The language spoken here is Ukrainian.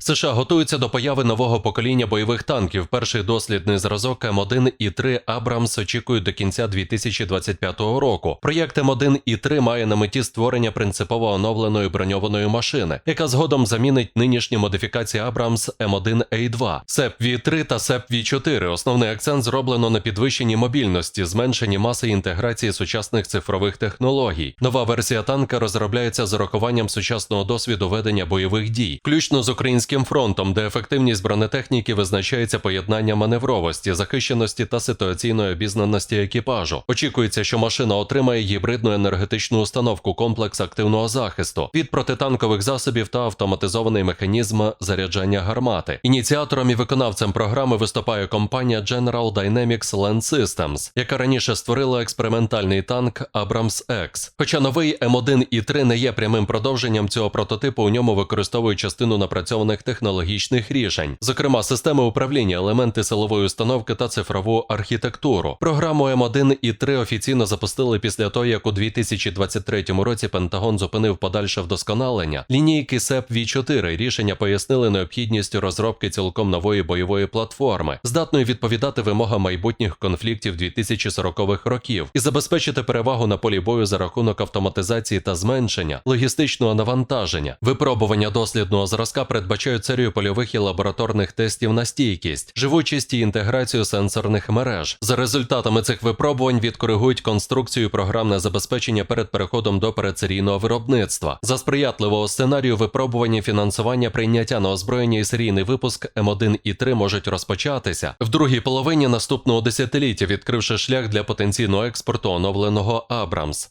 США готуються до появи нового покоління бойових танків. Перший дослідний зразок М1 і 3 Абрамс очікують до кінця 2025 року. Проєкт М1 і 3 має на меті створення принципово оновленої броньованої машини, яка згодом замінить нинішні модифікації Абрамс М1А2, СЕП В3 та СЕП В4. Основний акцент зроблено на підвищенні мобільності, зменшенні маси інтеграції сучасних цифрових технологій. Нова версія танка розробляється з урахуванням сучасного досвіду ведення бойових дій, включно з українським фронтом, де ефективність бронетехніки визначається поєднанням маневровості, захищеності та ситуаційної обізнаності екіпажу. Очікується, що машина отримає гібридну енергетичну установку комплекс активного захисту від протитанкових засобів та автоматизований механізм заряджання гармати. Ініціатором і виконавцем програми виступає компанія General Dynamics Land Systems, яка раніше створила експериментальний танк Abrams X. Хоча новий М1 і 3 не є прямим продовженням цього прототипу, у ньому використовують частину напрацьованих технологічних рішень, зокрема системи управління, елементи силової установки та цифрову архітектуру. Програму М1 і 3 офіційно запустили після того, як у 2023 році Пентагон зупинив подальше вдосконалення лінійки СЕП В4. Рішення пояснили необхідністю розробки цілком нової бойової платформи, здатної відповідати вимогам майбутніх конфліктів 2040-х років і забезпечити перевагу на полі бою за рахунок автоматизації та зменшення логістичного навантаження. Випробування дослідного зразка передбачають серію польових і лабораторних тестів на стійкість, живучість і інтеграцію сенсорних мереж. За результатами цих випробувань відкоригують конструкцію програмне забезпечення перед переходом до передсерійного виробництва. За сприятливого сценарію випробування фінансування прийняття на озброєння і серійний випуск М1 і 3 можуть розпочатися в другій половині наступного десятиліття, відкривши шлях для потенційного експорту оновленого Абрамс.